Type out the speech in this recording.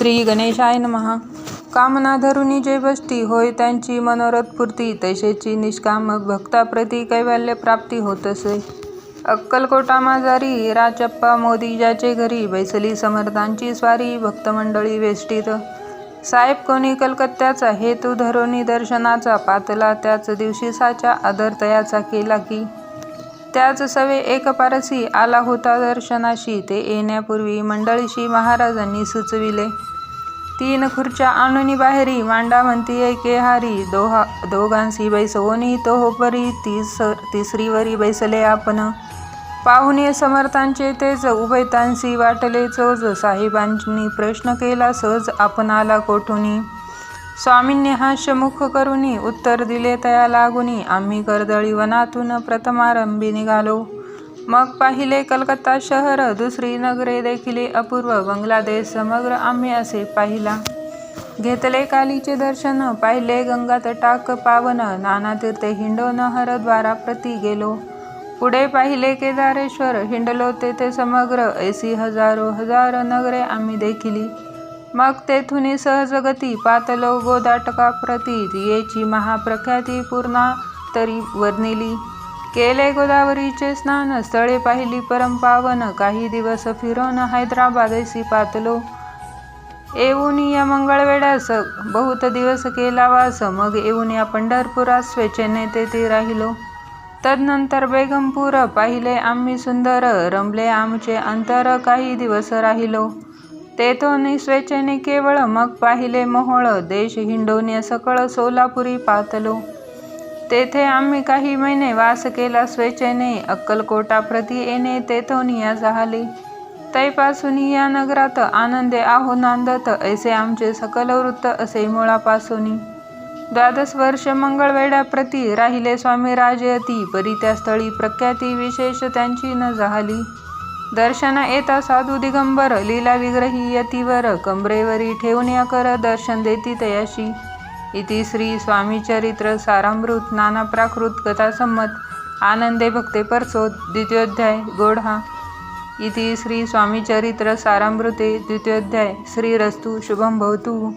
श्री गणेशाय महा कामना धरुणी जे बष्टी होय त्यांची मनोरथपूर्ती तैसेची निष्काम भक्ताप्रती कैवल्य प्राप्ती होत असे अक्कलकोटा माजारी राचप्पा मोदी ज्याचे घरी बैसली समर्थांची स्वारी भक्तमंडळी वेष्टीत. साहेब कोणी कलकत्त्याचा हेतू धरोनी दर्शनाचा पातला त्याच दिवशी साचा आदर तयाचा केला की त्याच सवे एक पारसी आला होता दर्शनाशी. ते येण्यापूर्वी मंडळीशी महाराजांनी सुचविले. तीन खुर्च्या आणूनी बाहेरी मांडा म्हणती ऐके हारी. दोहा दोघांसी बैसवोनी तो होपरी तीस तिसरीवरी बैसले आपण. पाहुणे समर्थांचे तेच उभयतांसी वाटले. चोज साहेबांनी प्रश्न केला सहज आपण आला कोठुनी? स्वामींनी हास्यमुख करुनी उत्तर दिले तया लागुनी. आम्ही कर्दळी वनातून प्रथमारंभी निघालो. मग पाहिले कलकत्ता शहर दुसरी नगरे देखिले अपूर्व. बांगलादेश समग्र आम्ही असे पाहिला. घेतले कालीचे दर्शन पाहिले गंगात टाक पावन. नाना तीर्थे हिंडोन हरद्वारा प्रती गेलो. पुढे पाहिले केदारेश्वर हिंडलो तेथे समग्र. ऐसी हजारो हजार नगरे आम्ही देखिली मग तेथुनी सहजगती पातलो गोदाटका प्रतीत येची महाप्रख्याती पूर्णा तरी वर्णिली. केले गोदावरीचे स्नान स्थळे पाहिली परमपावन काही दिवस फिरोन हैदराबादेसी पातलो. येऊन या बहुत दिवस केला वास मग येऊन या पंढरपुरात स्वेच्छेने तेथे राहिलो. तदनंतर बेगमपूर पाहिले आम्ही सुंदर रमले आमचे अंतर काही दिवस राहिलो. तेथून स्वेच्छेने केवळ मग पाहिले मोहोळ देश हिंडोनी सकळ सोलापुरी पातलो. तेथे आम्ही काही महिने वास केला स्वेच्छेने अक्कलकोटा प्रती येणे तेथून या झाले तैपासून या नगरात आनंदे आहो नांदत ऐसे आमचे सकल वृत्त असे मुळापासून द्वादश वर्ष मंगळवेड्याप्रती राहिले स्वामी राजयती परी त्या स्थळी प्रख्याती विशेष त्यांची न झाली दर्शन येता साधू दिगंबर लीला विग्रही यतीवर कंबरेवरी ठेवून या कर दर्शन देती तयाशी. इति श्री स्वामीचरित्र सारामृत नाना प्राकृत कथासंमत आनंदे भक्ते परसोद द्वितीयोध्याय गोढा. इति श्री स्वामीचरित्र सारामृते द्वितीयोध्याय श्रीरस्तु शुभं भवतु.